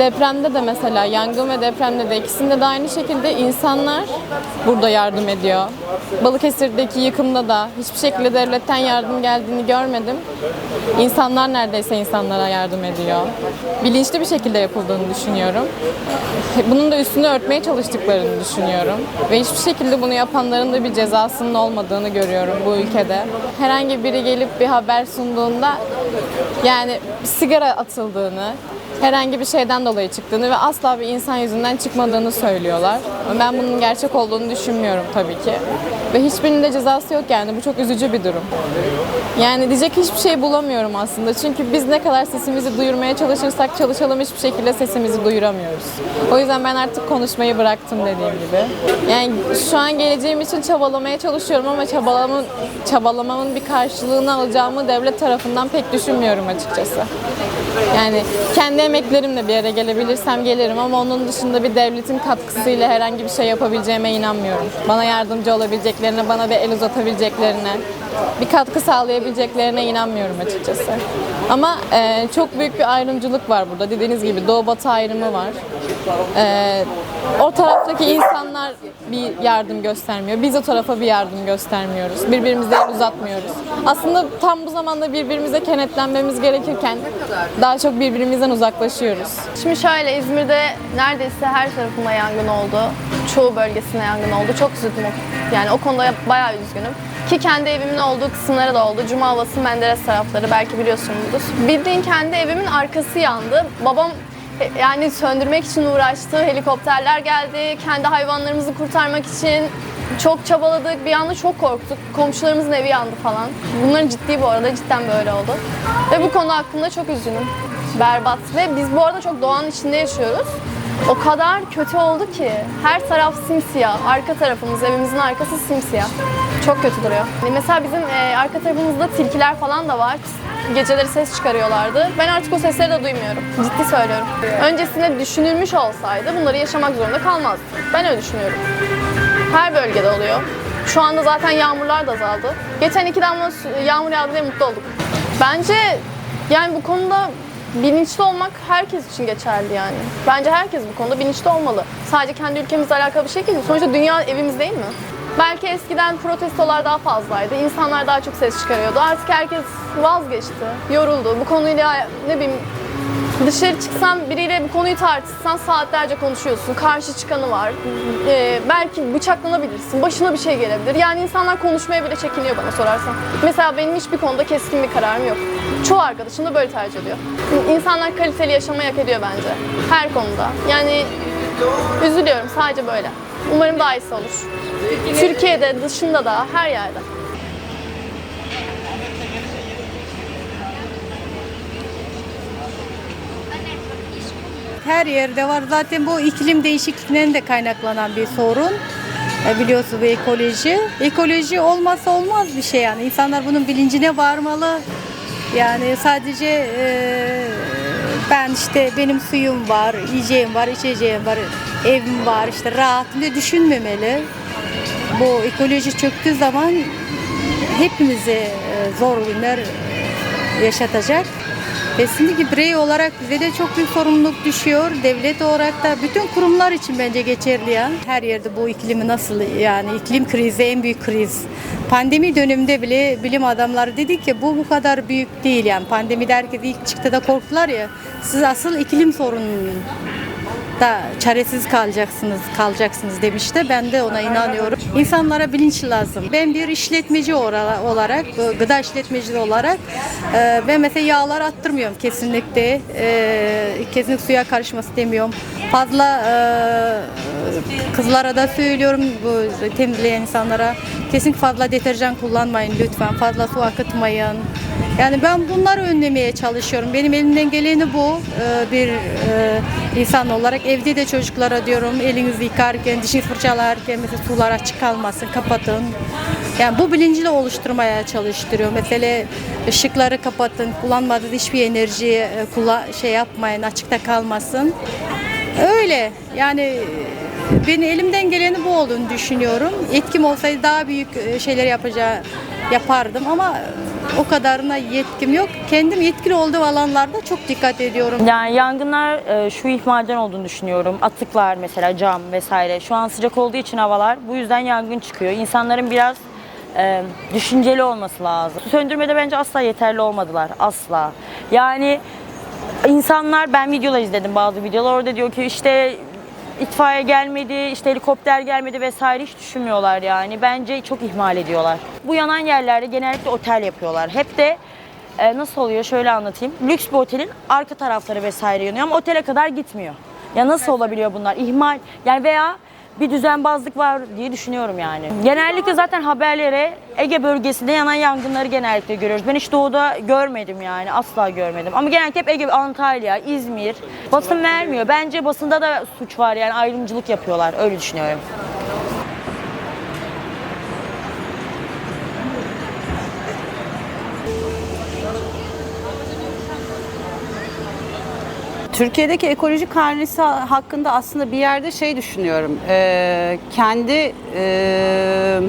Depremde de mesela yangın ve depremde de ikisinde de aynı şekilde insanlar burada yardım ediyor. Balıkesir'deki yıkımda da hiçbir şekilde devletten yardım geldiğini görmedim. İnsanlar neredeyse insanlara yardım ediyor. Bilinçli bir şekilde yapıldığını düşünüyorum. Bunun da üstünü örtmeye çalıştıklarını düşünüyorum. Ve hiçbir şekilde bunu yapanların da bir cezasının olmadığını görüyorum bu ülkede. Herhangi biri gelip bir haber sunduğunda yani sigara atıldığını, herhangi bir şeyden dolayı çıktığını ve asla bir insan yüzünden çıkmadığını söylüyorlar. Ben bunun gerçek olduğunu düşünmüyorum tabii ki. Ve hiçbirinin de cezası yok yani. Bu çok üzücü bir durum. Yani diyecek hiçbir şey bulamıyorum aslında. Çünkü biz ne kadar sesimizi duyurmaya çalışırsak çalışalım hiçbir şekilde sesimizi duyuramıyoruz. O yüzden ben artık konuşmayı bıraktım dediğim gibi. Yani şu an geleceğim için çabalamaya çalışıyorum ama çabalamamın, çabalamamın bir karşılığını alacağımı devlet tarafından pek düşünmüyorum açıkçası. Yani kendi emeklerimle bir yere gelebilirsem gelirim ama onun dışında bir devletin katkısıyla herhangi bir şey yapabileceğime inanmıyorum. Bana yardımcı olabileceklerine, bana bir el uzatabileceklerine, bir katkı sağlayabileceklerine inanmıyorum açıkçası. Ama e, çok büyük bir ayrımcılık var burada. Dediğiniz gibi doğu batı ayrımı var. E, o taraftaki insanlar bir yardım göstermiyor. Biz o tarafa bir yardım göstermiyoruz. Birbirimize el uzatmıyoruz. Aslında tam bu zamanda birbirimize kenetlenmemiz gerekirken daha çok birbirimizden uzaklaşıyoruz. Şimdi şöyle İzmir'de neredeyse her tarafıma yangın oldu. Çoğu bölgesine yangın oldu. Çok üzüldüm. Yani o konuda bayağı üzgünüm. Ki kendi evimin olduğu kısımları da oldu. Cuma Havası Menderes tarafları belki biliyorsunuzdur. Bildiğin kendi evimin arkası yandı. Babam e, yani söndürmek için uğraştı. Helikopterler geldi. Kendi hayvanlarımızı kurtarmak için çok çabaladık. Bir anda çok korktuk. Komşularımızın evi yandı falan. Bunların ciddi bu arada. Cidden böyle oldu. Ve bu konu hakkında çok üzgünüm berbat ve biz bu arada çok doğanın içinde yaşıyoruz. O kadar kötü oldu ki her taraf simsiyah. Arka tarafımız, evimizin arkası simsiyah. Çok kötü duruyor. Yani mesela bizim e, arka tarafımızda tilkiler falan da var. Geceleri ses çıkarıyorlardı. Ben artık o sesleri de duymuyorum. Ciddi söylüyorum. Öncesinde düşünülmüş olsaydı bunları yaşamak zorunda kalmazdık. Ben öyle düşünüyorum. Her bölgede oluyor. Şu anda zaten yağmurlar da azaldı. Geçen iki damla yağmur yağdı diye mutlu olduk. Bence yani bu konuda bilinçli olmak herkes için geçerli yani. Bence herkes bu konuda bilinçli olmalı. Sadece kendi ülkemizle alakalı bir şey değil. Sonuçta dünya evimiz değil mi? Belki eskiden protestolar daha fazlaydı. İnsanlar daha çok ses çıkarıyordu. Artık herkes vazgeçti, yoruldu. Bu konuyla ne bileyim Dışarı çıksan biriyle bu konuyu tartışsan saatlerce konuşuyorsun. Karşı çıkanı var. Ee, belki bıçaklanabilirsin. Başına bir şey gelebilir. Yani insanlar konuşmaya bile çekiniyor bana sorarsan. Mesela benim hiçbir konuda keskin bir kararım yok. Çoğu arkadaşım da böyle tercih ediyor. İnsanlar kaliteli yaşamayı hak ediyor bence. Her konuda. Yani üzülüyorum sadece böyle. Umarım daha iyisi olur. Türkiye'de, dışında da, her yerde. Her yerde var. Zaten bu iklim değişikliğinden de kaynaklanan bir sorun. E, biliyorsunuz bu ekoloji. Ekoloji olmazsa olmaz bir şey yani. İnsanlar bunun bilincine varmalı. Yani sadece e, ben işte benim suyum var, yiyeceğim var, içeceğim var, evim var işte rahat diye düşünmemeli. Bu ekoloji çöktüğü zaman hepimize e, zor günler yaşatacak. Kesinlikle birey olarak bize de çok büyük sorumluluk düşüyor. Devlet olarak da bütün kurumlar için bence geçerli ya. Her yerde bu iklimi nasıl yani iklim krizi en büyük kriz. Pandemi döneminde bile bilim adamları dedi ki bu bu kadar büyük değil yani. Pandemide herkes ilk çıktı da korktular ya. Siz asıl iklim sorununun da çaresiz kalacaksınız, kalacaksınız demişti. Ben de ona inanıyorum. İnsanlara bilinç lazım. Ben bir işletmeci olarak, gıda işletmeci olarak e, ben mesela yağlar attırmıyorum kesinlikle. E, kesinlikle suya karışması demiyorum. Fazla e, kızlara da söylüyorum bu temizleyen insanlara kesinlikle fazla deterjan kullanmayın lütfen. Fazla su akıtmayın. Yani ben bunları önlemeye çalışıyorum. Benim elimden geleni bu. Ee, bir e, insan olarak evde de çocuklara diyorum elinizi yıkarken, dişi fırçalarken mesela sular açık kalmasın, kapatın. Yani bu bilinçli oluşturmaya çalıştırıyor. Mesela ışıkları kapatın, kullanmadığınız hiçbir enerji e, şey yapmayın, açıkta kalmasın. Öyle yani benim elimden geleni bu olduğunu düşünüyorum. Etkim olsaydı daha büyük e, şeyler yapacağı yapardım ama o kadarına yetkim yok. Kendim yetkili olduğum alanlarda çok dikkat ediyorum. Yani yangınlar e, şu ihmalden olduğunu düşünüyorum. Atıklar mesela cam vesaire. Şu an sıcak olduğu için havalar bu yüzden yangın çıkıyor. İnsanların biraz e, düşünceli olması lazım. Söndürmede bence asla yeterli olmadılar. Asla. Yani insanlar ben videolar izledim bazı videolar orada diyor ki işte itfaiye gelmedi, işte helikopter gelmedi vesaire hiç düşünmüyorlar yani. Bence çok ihmal ediyorlar. Bu yanan yerlerde genellikle otel yapıyorlar. Hep de e, nasıl oluyor şöyle anlatayım. Lüks bir otelin arka tarafları vesaire yanıyor ama otele kadar gitmiyor. Ya nasıl olabiliyor bunlar? İhmal yani veya bir düzenbazlık var diye düşünüyorum yani. Genellikle zaten haberlere Ege bölgesinde yanan yangınları genellikle görüyoruz. Ben hiç doğuda görmedim yani asla görmedim. Ama genellikle hep Ege, Antalya, İzmir. Basın vermiyor. Bence basında da suç var yani ayrımcılık yapıyorlar. Öyle düşünüyorum. Türkiye'deki ekoloji karnesi hakkında aslında bir yerde şey düşünüyorum. Ee, kendi e,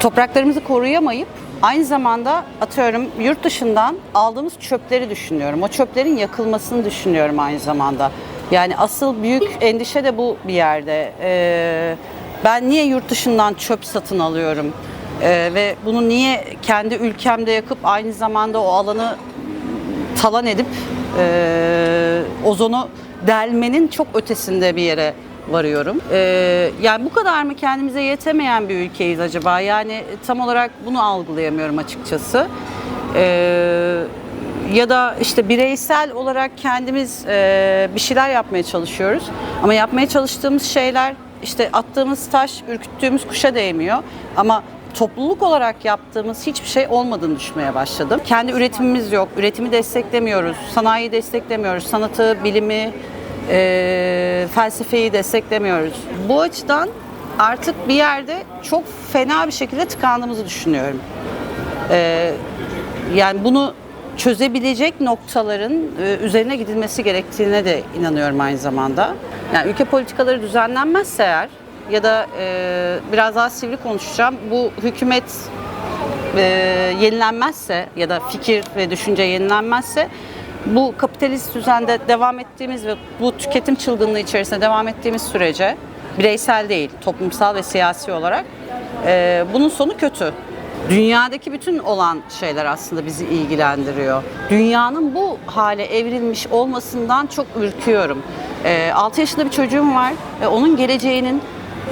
topraklarımızı koruyamayıp aynı zamanda atıyorum yurt dışından aldığımız çöpleri düşünüyorum. O çöplerin yakılmasını düşünüyorum aynı zamanda. Yani asıl büyük endişe de bu bir yerde. Ee, ben niye yurt dışından çöp satın alıyorum? Ee, ve bunu niye kendi ülkemde yakıp aynı zamanda o alanı talan edip e, ozonu delmenin çok ötesinde bir yere varıyorum. E, yani bu kadar mı kendimize yetemeyen bir ülkeyiz acaba? Yani tam olarak bunu algılayamıyorum açıkçası. E, ya da işte bireysel olarak kendimiz e, bir şeyler yapmaya çalışıyoruz. Ama yapmaya çalıştığımız şeyler işte attığımız taş ürküttüğümüz kuşa değmiyor. Ama topluluk olarak yaptığımız hiçbir şey olmadığını düşünmeye başladım. Kendi üretimimiz yok, üretimi desteklemiyoruz, sanayiyi desteklemiyoruz, sanatı, bilimi, e, felsefeyi desteklemiyoruz. Bu açıdan artık bir yerde çok fena bir şekilde tıkandığımızı düşünüyorum. E, yani bunu çözebilecek noktaların e, üzerine gidilmesi gerektiğine de inanıyorum aynı zamanda. Yani ülke politikaları düzenlenmezse eğer ya da e, biraz daha sivri konuşacağım. Bu hükümet e, yenilenmezse ya da fikir ve düşünce yenilenmezse bu kapitalist düzende devam ettiğimiz ve bu tüketim çılgınlığı içerisinde devam ettiğimiz sürece bireysel değil, toplumsal ve siyasi olarak e, bunun sonu kötü. Dünyadaki bütün olan şeyler aslında bizi ilgilendiriyor. Dünyanın bu hale evrilmiş olmasından çok ürküyorum. E, 6 yaşında bir çocuğum var ve onun geleceğinin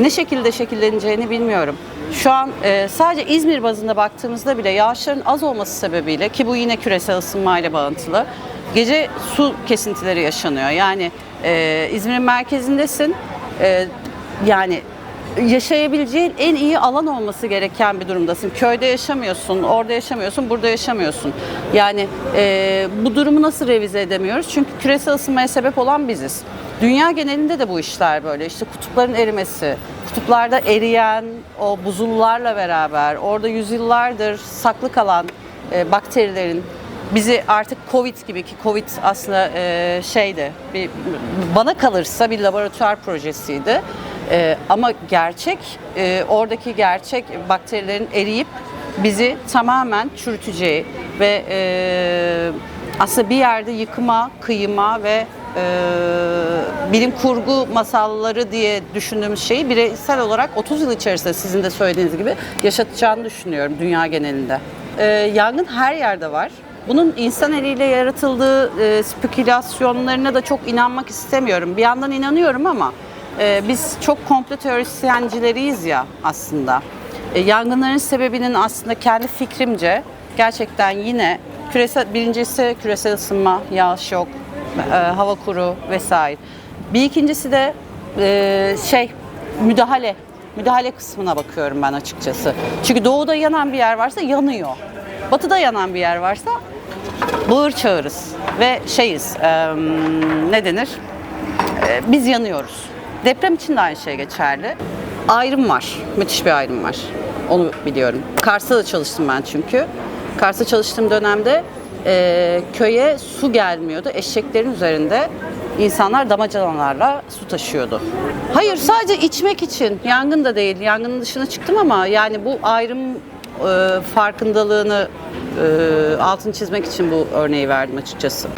ne şekilde şekilleneceğini bilmiyorum. Şu an e, sadece İzmir bazında baktığımızda bile yağışların az olması sebebiyle ki bu yine küresel ısınmayla bağıntılı gece su kesintileri yaşanıyor. Yani e, İzmir'in merkezindesin e, yani yaşayabileceğin en iyi alan olması gereken bir durumdasın. Köyde yaşamıyorsun, orada yaşamıyorsun, burada yaşamıyorsun. Yani e, bu durumu nasıl revize edemiyoruz? Çünkü küresel ısınmaya sebep olan biziz. Dünya genelinde de bu işler böyle. İşte kutupların erimesi, kutuplarda eriyen o buzullarla beraber orada yüzyıllardır saklı kalan e, bakterilerin bizi artık Covid gibi ki Covid aslında e, şeydi bir, bana kalırsa bir laboratuvar projesiydi. E, ama gerçek e, oradaki gerçek bakterilerin eriyip bizi tamamen çürüteceği ve e, aslında bir yerde yıkıma, kıyıma ve e, bilim kurgu masalları diye düşündüğümüz şeyi bireysel olarak 30 yıl içerisinde sizin de söylediğiniz gibi yaşatacağını düşünüyorum dünya genelinde. E, yangın her yerde var. Bunun insan eliyle yaratıldığı e, spekülasyonlarına da çok inanmak istemiyorum. Bir yandan inanıyorum ama e, biz çok komplo teorisyencileriyiz ya aslında. E, yangınların sebebinin aslında kendi fikrimce gerçekten yine küresel birincisi küresel ısınma, yağış yok, e, hava kuru vesaire. Bir ikincisi de e, şey müdahale. Müdahale kısmına bakıyorum ben açıkçası. Çünkü doğuda yanan bir yer varsa yanıyor. Batıda yanan bir yer varsa bağır çağırız ve şeyiz e, ne denir? E, biz yanıyoruz. Deprem için de aynı şey geçerli. Ayrım var. Müthiş bir ayrım var. Onu biliyorum. Kars'ta da çalıştım ben çünkü. Kars'ta çalıştığım dönemde e, köye su gelmiyordu. Eşeklerin üzerinde insanlar damacanalarla su taşıyordu. Hayır sadece içmek için. Yangın da değil. Yangının dışına çıktım ama yani bu ayrım e, farkındalığını e, altını çizmek için bu örneği verdim açıkçası.